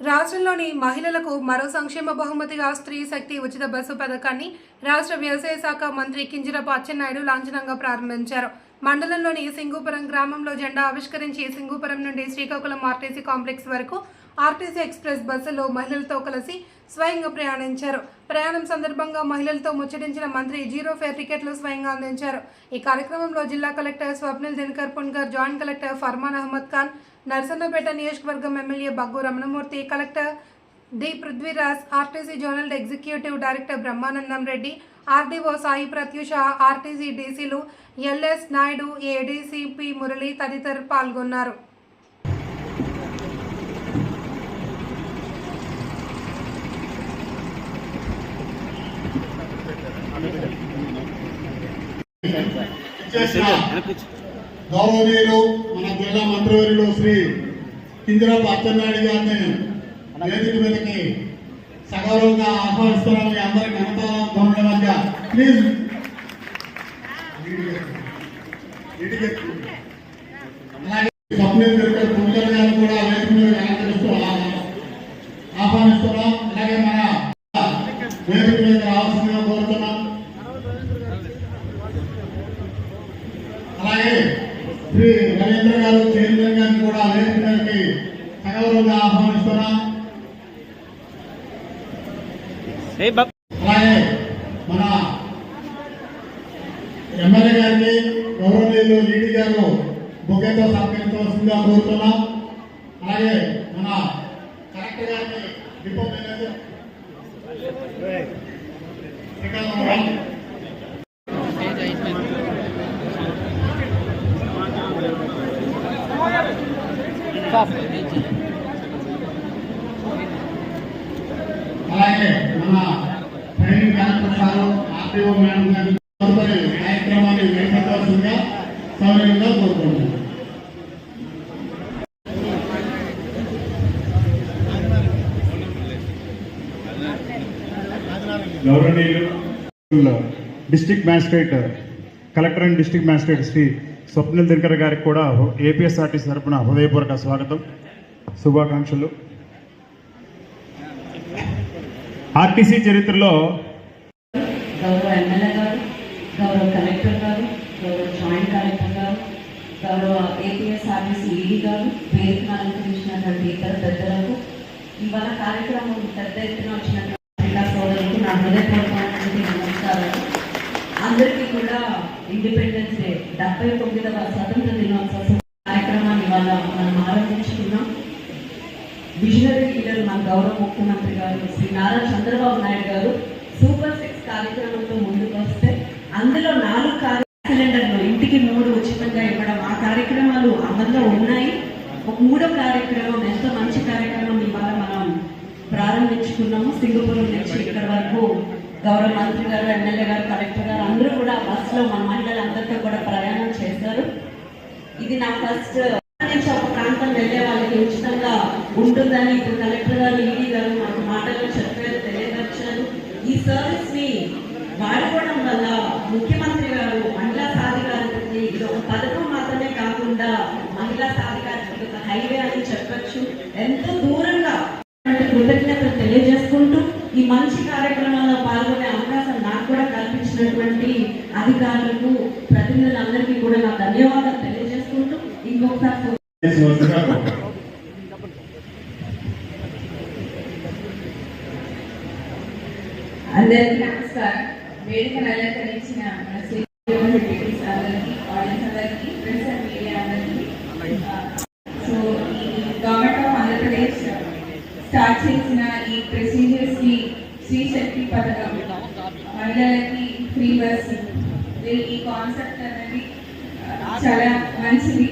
రాష్ట్రంలోని మహిళలకు మరో సంక్షేమ బహుమతిగా స్త్రీ శక్తి ఉచిత బస్సు పథకాన్ని రాష్ట్ర వ్యవసాయ శాఖ మంత్రి కింజరపు అచ్చెన్నాయుడు లాంఛనంగా ప్రారంభించారు. మండలంలోని సింగూపురం గ్రామంలో జెండా ఆవిష్కరించి సింగూపురం నుండి శ్రీకాకుళం ఆర్టీసీ కాంప్లెక్స్ వరకు ఆర్టీసీ ఎక్స్ప్రెస్ బస్సులో మహిళలతో కలిసి స్వయంగా ప్రయాణించారు. ప్రయాణం సందర్భంగా మహిళలతో ముచ్చటించిన మంత్రి జీరో ఫేర్ టికెట్లు స్వయంగా అందించారు. ఈ కార్యక్రమంలో జిల్లా collector Swapnil Dinakar Punkar joint collector Farman Ahmed Khan Narasannapeta నియోజకవర్గం MLA Baggu Ramanamurthy collector D Prithviraj RTC zonal executive director Brahmanandam Reddy RDO Sai Pratyusha RTC డీసీలు LS Naidu ADCP Murali తదితరులు పాల్గొన్నారు. గౌరవనీయులు మన జిల్లా మంత్రివర్యులు శ్రీ కింజరాపు అచ్చెన్నాయుడు గారిని వేదిక మీదకి సగౌరవంగా ఆహ్వానిస్తున్నాం మీ అందరి ఘనత ధ్వనుల మధ్య. ప్లీజ్ అలాగే పుంజల్ గారు కూడా వేదిక మీద ఆహ్వానిస్తున్నాం అలాగే మన వేదిక మీద రావాల్సిందిగా కోరుతున్నాం అలాగే శ్రీ రవీంద్ర గారు చైర్మన్ గారిని కూడా వేదిక మీదకి సగౌరవంగా ఆహ్వానిస్తున్నాం. అలాగే మన ఎమ్మెల్యే గారిని గౌరవనీయులు ఈడీ గారు బొకేతో సత్కరించవలసిందిగా కోరుతున్నాం. అలాగే మన కలెక్టర్ గారిని డిపో మేనేజర్ అలాగే మన training collector sir RTO madam గారి తదుపరి కార్యక్రమాన్ని నిర్వహించవలసిందిగా సౌకర్యంగా కోరుకుంటున్నాను. గౌరవనీయులు district magistrate collector and district magistrate Shri Swapnil Dinakar గారికి కూడా ఏపీఎస్ఆర్టీసీ తరఫున హృదయపూర్వక స్వాగతం. శుభాకాంక్షలు. ఆర్టీసీ చరిత్రలో గౌరవ ఎమ్మెల్యే గారు గౌరవ కలెక్టర్ గారు గౌరవ జాయింట్ కలెక్టర్ గారు గౌరవ ఏపీఎస్ఆర్టీసీ ఈడీ గారు వేదికను అలంకరించినటువంటి ఇతర పెద్దలకు ఇవాళ కార్యక్రమం పెద్ద ఎత్తున వచ్చినటువంటి సోదరులకు నా హృదయపూర్వకమైనటువంటి నమస్కారాలు. అందరికీ కూడా ఇండిపెండెన్స్ డే డెబ్బై తొమ్మిదవ స్వతంత్ర దినోత్సవ కార్యక్రమాన్ని వల్ల మనం ఆరంభించుకున్నాం విజనరీ లీడర్ మన గౌరవ ముఖ్యమంత్రి గారు శ్రీ నారా చంద్రబాబు నాయుడు గారు సూపర్ సిక్స్ కార్యక్రమంతో ముందుకు వస్తే అందులో నాలుగు కార్య సిలిండర్లు ఇంటికి మూడు ఉచితంగా ఇవ్వడం ఆ కార్యక్రమాలు అమల్లో ఉన్నాయి. ఒక మూడో కార్యక్రమం ఎంతో మంచి కార్యక్రమం ఇవాళ మనం ప్రారంభించుకున్నాము. సింగపూర్ నుంచి ఇక్కడ వరకు గౌరవ మంత్రి గారు ఎమ్మెల్యే గారు కలెక్టర్ గారు అందరూ కూడా బస్సులో మన మహిళలందరితో కూడా ప్రయాణం చేశారు. ఇది నా ఫస్ట్ నుంచి ఒక ప్రాంతం వెళ్ళే వాళ్ళకి ఉచితంగా ఉంటుందని ఇప్పుడు కలెక్టర్ గారు ఈడీ గారు మాకు మాటలు చెప్పారు తెలియపరిచారు. ఈ సర్వీస్ని వాడుకోవడం వల్ల ముఖ్యమంత్రి గారు మహిళా సాధికారతకి ఇది ఒక పథకం మాత్రమే కాకుండా మహిళా సాధికారతకి ఒక హైవే అని చెప్పచ్చు. ఎంతో దూరంగా కృతజ్ఞతలు తెలియజేసుకుంటూ ఈ మంచి కార్యక్రమంలో పాల్గొనే అధికారులకు ప్రతినిధులందరికీ కూడా నా ధన్యవాదాలు తెలియజేసుకుంటూ ఇంకొకసారి అందరికీ నమస్కారం. వేడుకను నెలకరించిన మన శ్రీ అందరికీ ఆడియన్స్ అందరికీ ప్రెస్ అండ్ మీడియా అందరికీ సో ఈ గవర్నమెంట్ ఆఫ్ ఆంధ్రప్రదేశ్ స్టార్ట్ చేసిన ఈ ప్రొసీజర్స్కి శ్రీ శక్తి పథకం మహిళలకి ఫ్రీ బస్ ఈ కాన్సెప్ట్ అనేది చాలా మంచిది.